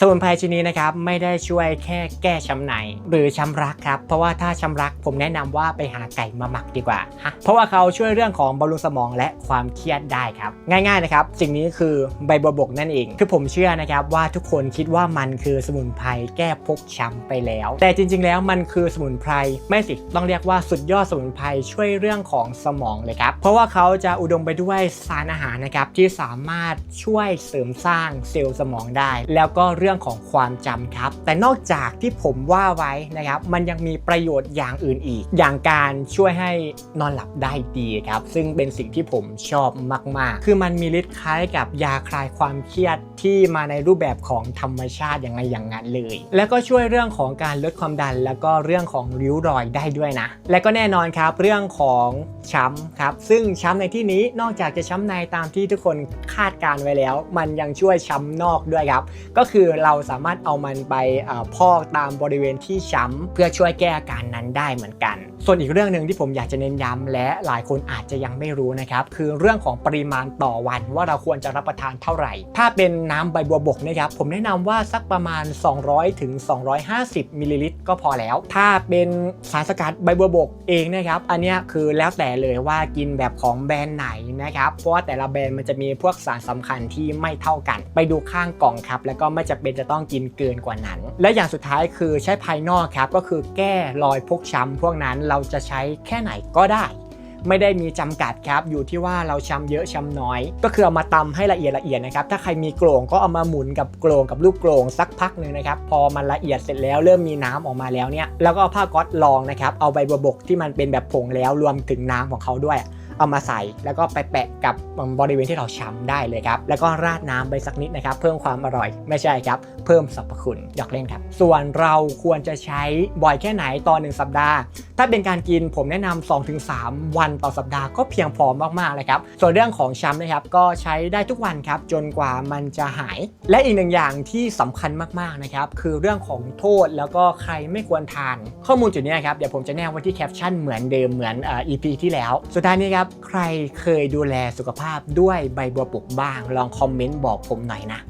สมุนไพรชนิดนี้นะครับไม่ได้ช่วยแค่แก้ช้ำในหรือช้ำรักครับ เพราะว่าถ้าช้ำรักผมแนะนำว่าไปหาไก่มาหมักดีกว่าฮะเพราะว่าเขาช่วยเรื่องของบำรุงสมองและความเครียดได้ครับ ง่ายๆนะครับสิ่งนี้คือใบบัวบกนั่นเอง คือผมเชื่อนะครับว่าทุกคนคิดว่ามันคือสมุนไพรแก้พกช้ำไปแล้ว แต่จริง ๆ แล้วมันคือสมุนไพรไม่สิต้องเรียกว่าสุดยอดสมุนไพรช่วยเรื่องของสมองเลยครับเพราะว่าเขาจะอุดมไปด้วยสารอาหารนะครับที่สามารถช่วยเสริมสร้างเซลล์สมองได้ แล้วก็เรื่องื่องของความจำครับ แต่นอกจากที่ผมว่าไว้นะครับ มันยังมีประโยชน์อย่างอื่นอีก อย่างการช่วยให้นอนหลับได้ดีครับ ซึ่งเป็นสิ่งที่ผมชอบมาก ๆ คือมันมีฤทธิ์คล้ายกับยาคลายความเครียดที่มาในรูปแบบของธรรมชาติอย่างไรอย่างนั้นเลย แล้วก็ช่วยเรื่องของการลดความดัน แล้วก็เรื่องของริ้วรอยได้ด้วยนะ และก็แน่นอนครับเรื่องของช้ำครับ ซึ่งช้ำในที่นี้นอกจากจะช้ำในตามที่ทุกคนคาดการณ์ไว้แล้ว มันยังช่วยช้ำนอกด้วยครับ ก็คือเราสามารถเอามันไปพอกตามบริเวณที่ช้ำเพื่อช่วยแก้อาการนั้นได้เหมือนกัน ส่วนอีกเรื่องหนึ่งที่ผมอยากจะเน้นย้ำและหลายคนอาจจะยังไม่รู้นะครับคือเรื่องของปริมาณต่อวันว่าเราควรจะรับประทานเท่าไหร่ ถ้าเป็นน้ำใบบัวบกนะครับผมแนะนำว่าสักประมาณ 200ถึง250มิลลิลิตรก็พอแล้ว ถ้าเป็นสารสกัดใบบัวบกเองนะครับ อันนี้คือแล้วแต่เลยว่ากินแบบของแบรนด์ไหนนะครับเพราะว่าแต่ละแบรนด์มันจะมีพวกสารสำคัญที่ไม่เท่ากัน ไปดูข้างกล่องครับ แล้วก็ไม่จำเป็นจะต้องกินเกินกว่านั้น และอย่างสุดท้ายคือใช้ภายนอกครับก็คือแก้รอยพกช้ำพวกนั้นเราจะใช้แค่ไหนก็ได้ ไม่ได้มีจำกัดครับอยู่ที่ว่าเราช้ำเยอะช้ำน้อย ก็คือเอามาตำให้ละเอียดละเอียดนะครับถ้าใครมีโกรงก็เอามาหมุนกับโกรงกับลูกโกรงสักพักหนึ่งนะครับพอมันละเอียดเสร็จแล้วเริ่มมีน้ำออกมาแล้วเนี่ยแล้วก็เอาผ้าก๊อตรองนะครับเอาใบบัวบกที่มันเป็นแบบผงแล้วรวมถึงน้ำของเขาด้วย เอามาใส่แล้วก็ไปแปะกับบริเวณที่เราช้ำได้เลยครับ แล้วก็ราดน้ำไปสักนิดนะครับ เพิ่มความอร่อยไม่ใช่ครับ เพิ่มสรรพคุณหยอกเล่นครับ ส่วนเราควรจะใช้บ่อยแค่ไหนต่อหนึ่งสัปดาห์ ถ้าเป็นการกินผมแนะนำ2-3 วันต่อสัปดาห์ก็เพียงพอมากๆเลยครับ ส่วนเรื่องของช้ำนะครับก็ใช้ได้ทุกวันครับจนกว่ามันจะหาย และอีกหนึ่งอย่างที่สำคัญมากๆนะครับคือเรื่องของโทษแล้วก็ใครไม่ควรทาน ข้อมูลจุดนี้ครับเดี๋ยวผมจะแนบไว้ที่แคปชั่นเหมือนเดิมเหมือนเอ่อ EP ที่แล้ว สุดท้ายนี้ครับใครเคยดูแลสุขภาพด้วยใบบัวปลูกบ้าง ลองคอมเมนต์บอกผมหน่อยนะ